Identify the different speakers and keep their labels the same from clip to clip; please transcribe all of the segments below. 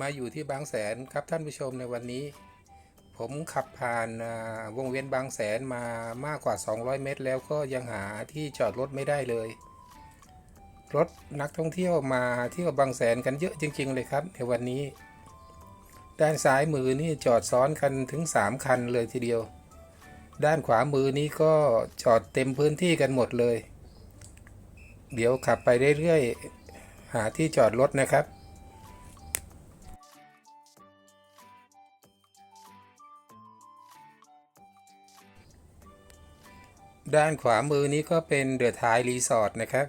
Speaker 1: มาอยู่ที่บางแสนครับท่านผู้ชมในวันนี้ ผมขับผ่านวงเวียนบางแสนมามากกว่า 200 เมตร แล้วก็ยังหาที่จอดรถไม่ได้เลย รถนักท่องเที่ยวมาเที่ยวบางแสนกันเยอะจริง ๆ เลยครับในวันนี้ ด้านซ้ายมือนี่จอดซ้อนกันถึง 3 คันเลยทีเดียว ด้านขวามือนี้ก็จอดเต็มพื้นที่กันหมดเลย เดี๋ยวขับไปเรื่อยๆหาที่จอดรถนะครับ ด้านขวามือนี้ก็เป็นเดอะทายรีสอร์ทนะครับ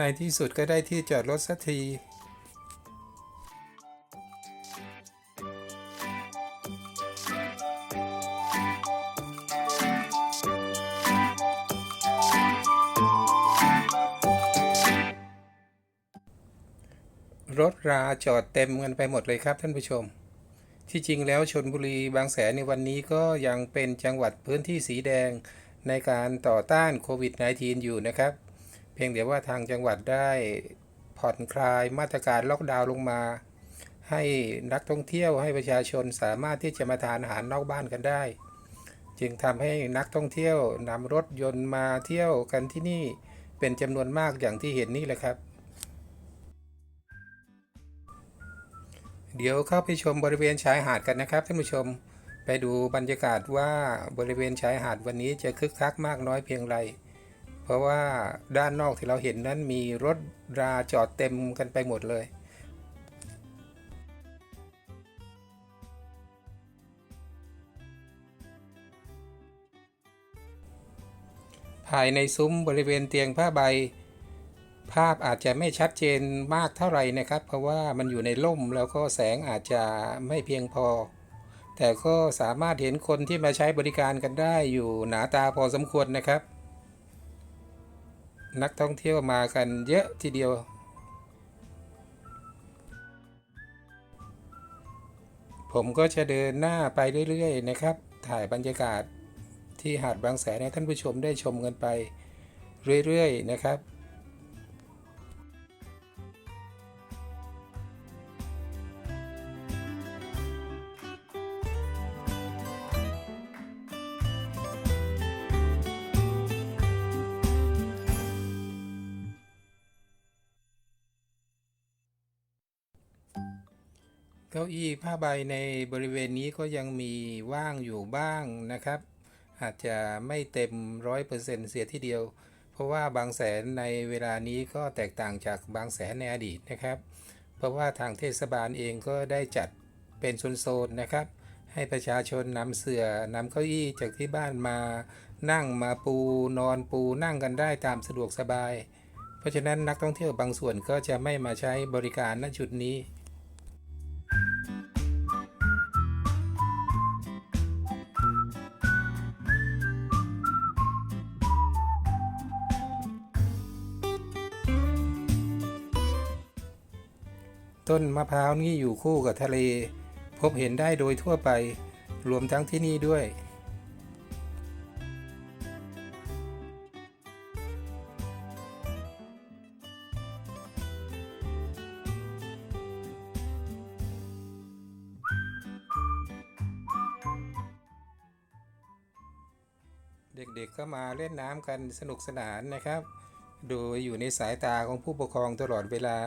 Speaker 1: ในที่สุดก็ได้ที่จอดรถสักทีรถราจอดเต็มกันไปหมดเลยครับท่านผู้ชม ที่จริงแล้วชนบุรีบางแสนในวันนี้ก็ยังเป็นจังหวัดพื้นที่สีแดงในการต่อต้านโควิด -19 อยู่นะครับ พียงแต่ว่าทางจังหวัดได้ผ่อนคลายมาตรการล็อกดาวน์ลงมา ให้นักท่องเที่ยวให้ประชาชนสามารถที่จะมาทานอาหารนอกบ้านกันได้ จึงทำให้นักท่องเที่ยวนำรถยนต์มาเที่ยวกันที่นี่เป็นจำนวนมากอย่างที่เห็นนี่แหละครับ เดี๋ยวเข้าไปชมบริเวณชายหาดกันนะครับท่านผู้ชมไปดูบรรยากาศว่าบริเวณชายหาดวันนี้จะคึกคักมากน้อยเพียงไร เพราะว่าด้านนอกที่เราเห็นนั้นมีรถราจอดเต็มกันไปหมดเลยภายในซุ้มบริเวณเตียงผ้าใบ ภาพอาจจะไม่ชัดเจนมากเท่าไหร่นะครับ เพราะว่ามันอยู่ในร่มแล้วก็แสงอาจจะไม่เพียงพอ แต่ก็สามารถเห็นคนที่มาใช้บริการกันได้อยู่หนาตาพอสมควรนะครับ นักท่องเที่ยวมากันเยอะทีเดียว ผมก็จะเดินหน้าไปเรื่อยๆนะครับ ถ่ายบรรยากาศที่หาดบางแสนให้ท่านผู้ชมได้ชมกันไปเรื่อยๆนะครับ ก้าอี้ผ้าใบในบริเวณนี้ก็ยังมีว่างอยู่บ้างนะครับ อาจจะไม่เต็มร้อยเปอร์เซ็นต์เสียทีเดียว เพราะว่าบางแสนในเวลานี้ก็แตกต่างจากบางแสนในอดีตนะครับ เพราะว่าทางเทศบาลเองก็ได้จัดเป็นโซนๆนะครับ ให้ประชาชนนำเสื่อนำเก้าอี้จากที่บ้านมานั่งมาปูนอนปูนั่งกันได้ตามสะดวกสบาย เพราะฉะนั้นนักท่องเที่ยวบางส่วนก็จะไม่มาใช้บริการณจุดนี้ ต้นมะพร้าวนี่อยู่คู่กับทะเล พบเห็นได้โดยทั่วไป รวมทั้งที่นี่ด้วย เด็กๆก็มาเล่นน้ำกันสนุกสนานนะครับ โดยอยู่ในสายตาของผู้ปกครองตลอดเวลา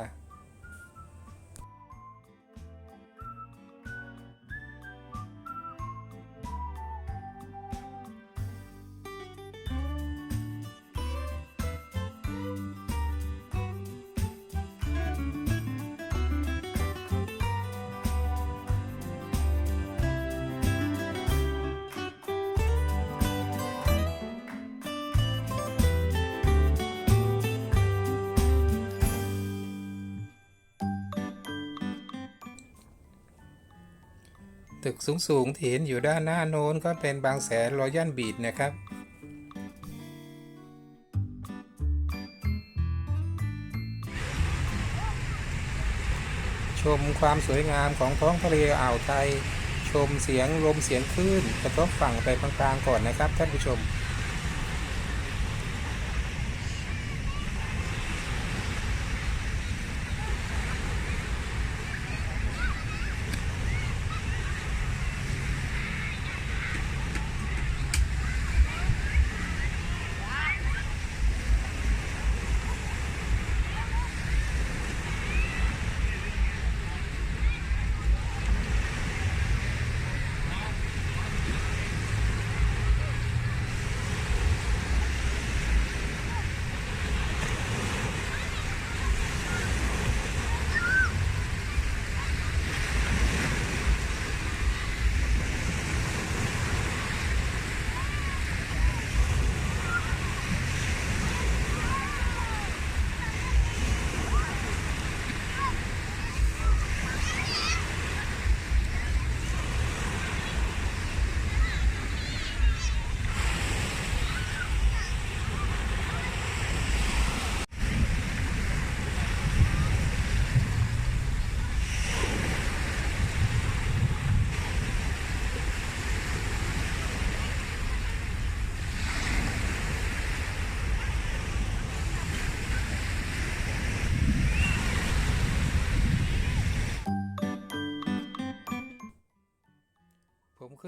Speaker 1: ตึกสูงๆที่เห็นอยู่ด้านหน้าโน้นก็เป็นบางแสนรอยัลบีดนะครับ ชมความสวยงามของท้องทะเลอ่าวไทย ชมเสียงลมเสียงคลื่นกระทบฝั่งไปกลางๆก่อนนะครับท่านผู้ชมผม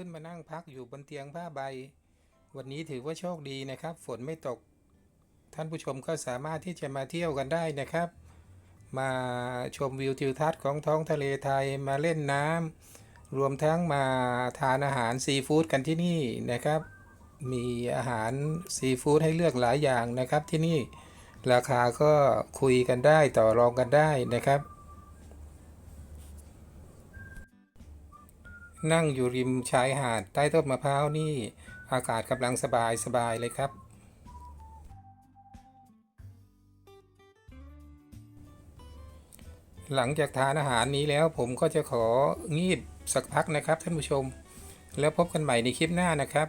Speaker 1: ขึ้นมานั่งพักอยู่บนเตียงผ้าใบ วันนี้ถือว่าโชคดีนะครับ ฝนไม่ตก ท่านผู้ชมก็สามารถที่จะมาเที่ยวกันได้นะครับ มาชมวิวทิวทัศน์ของท้องทะเลไทยมาเล่นน้ำรวมทั้งมาทานอาหารซีฟู้ดกันที่นี่นะครับ มีอาหารซีฟู้ดให้เลือกหลายอย่างนะครับที่นี่ราคาก็คุยกันได้ต่อรองกันได้นะครับ นั่งอยู่ริมชายหาดใต้ต้นมะพร้าวนี่ อากาศกำลังสบายสบายเลยครับ หลังจากทานอาหารนี้แล้วผมก็จะของีบสักพักนะครับท่านผู้ชม แล้วพบกันใหม่ในคลิปหน้านะครับ